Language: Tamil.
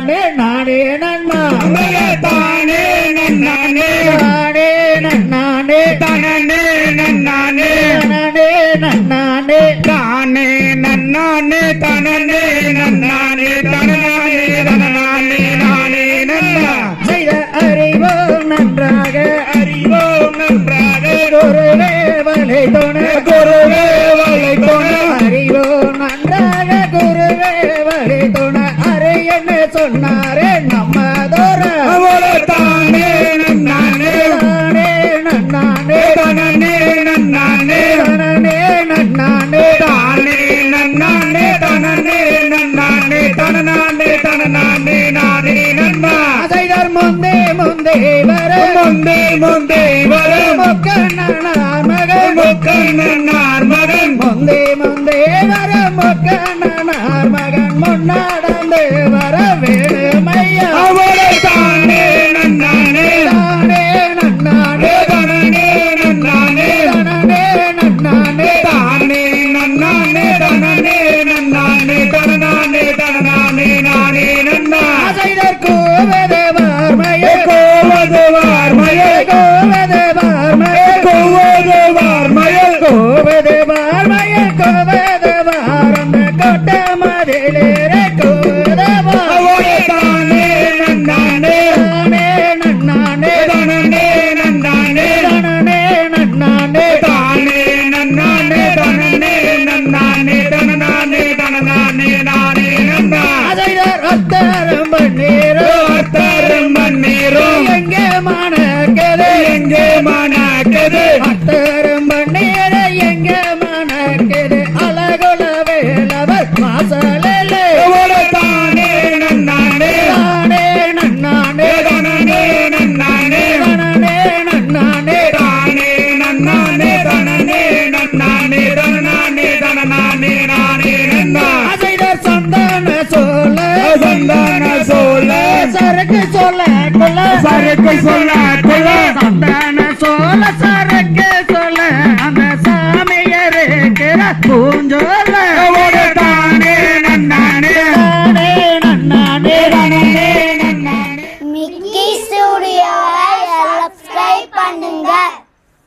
நன்னானே நானே நன்னா தானே நன்னானே நானே. நன்னானே தனனே நன்னானே நன்னானே நன்னானே தானே நன்னானே தனனே நன்னானே தனனானே தனனானே நானே நன்னா செய்த அறிவோம் நன்றாக. அறிவோம் நன்றாக. குருவே வலை துணை என்ன சொன்னாரே நம்ம தோற அவளை தானே நன்னானே. நானே நன்னானே. தனனே நன்னானே. நனனே நன்னானே. தானே நன்னானே தனனே நன்னானே. தனனானே தனனானே நானே நன்னா அசைதர் முந்தே முந்தே வர. முந்தே முந்தே வரும் முக்கண்ணனார் மகன். முக்கண்ணனார் மகன். முந்தே முந்தே வர முக்கண்ணனார் மகன் முன்னாடந்து வர அத்தரும் மண்ணீரும் எங்கே மணக்கதே சரக்கு சொல்ல கொள்ள சரக்கு சொல்ல கொள்ள சந்தான சோழ சரக்கு